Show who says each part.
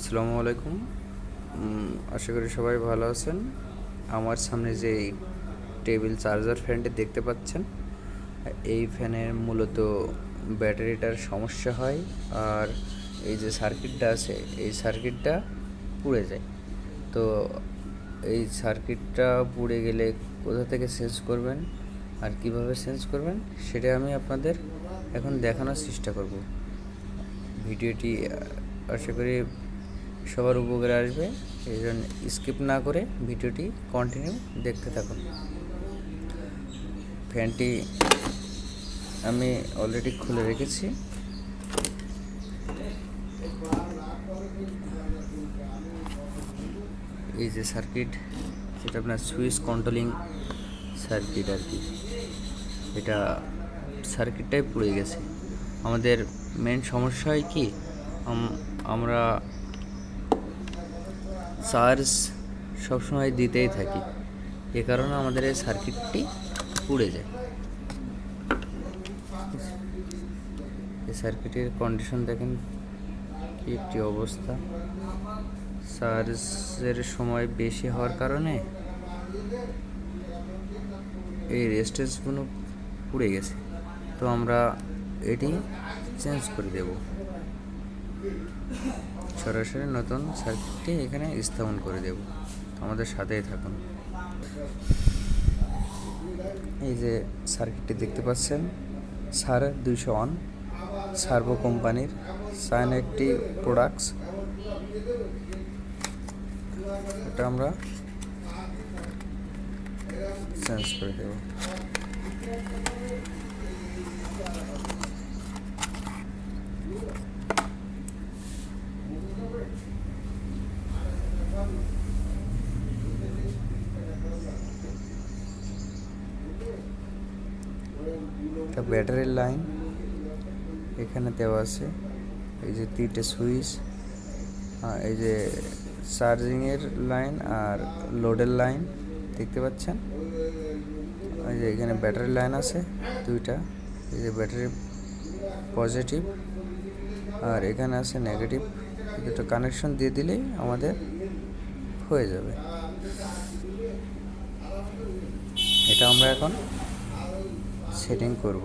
Speaker 1: আসসালামু আলাইকুম। আশা করি সবাই ভালো আছেন। আমার সামনে যে টেবিল চার্জার ফ্যানটি দেখতে পাচ্ছেন, এই ফ্যানের মূলত ব্যাটারিটার সমস্যা হয় আর এই যে সার্কিটটা আছে, এই সার্কিটটা পুড়ে যায়। তো এই সার্কিটটা পুড়ে গেলে কোথা থেকে চেঞ্জ করবেন আর কীভাবে চেঞ্জ করবেন, সেটা আমি আপনাদের এখন দেখানোর চেষ্টা করব। ভিডিওটি আশা করি সবার উপকারে আসবে, এই জন্য স্কিপ না করে ভিডিওটি কন্টিনিউ দেখতে থাকুন। ফ্যানটি আমি অলরেডি খুলে রেখেছি। এই যে সার্কিট যেটা আপনার সুইচ কন্ট্রোলিং সার্কিট আর কি, এটা সার্কিটটাই পুড়ে গেছে। আমাদের মেন সমস্যা হয় কি আমরা চার্জ সবসময় দিতেই থাকি। এ কারণে আমাদের এই সার্কিটটি পুড়ে যায়। এই সার্কিটের কন্ডিশন দেখেন কি একটি অবস্থা। চার্জের সময় বেশি হওয়ার কারণে এই রেস্টেন্সগুলো পুড়ে গেছে। তো আমরা এটি চেঞ্জ করে দেব। সরাসরি নতুন সার্কিটটি এখানে স্থাপন করে দেব। আমাদের সাথেই থাকুন। এই যে সার্কিটটি দেখতে পাচ্ছেন, সার দুইশো ওয়ান সার্ভো কোম্পানির সাইন একটি প্রোডাক্টস। এটা আমরা চেঞ্জ করে দেব। একটা ব্যাটারির লাইন এখানে দেওয়া আছে। এই যে তিনটে সুইচ এই যে চার্জিংয়ের লাইন আর লোডের লাইন, দেখতে পাচ্ছেন? এই যে এখানে ব্যাটারি লাইন আছে দুইটা, এই যে ব্যাটারি পজিটিভ আর এখানে আছে নেগেটিভ। দুটো কানেকশন দিয়ে দিলেই আমাদের হয়ে যাবে। এটা আমরা এখন সেটিং করব।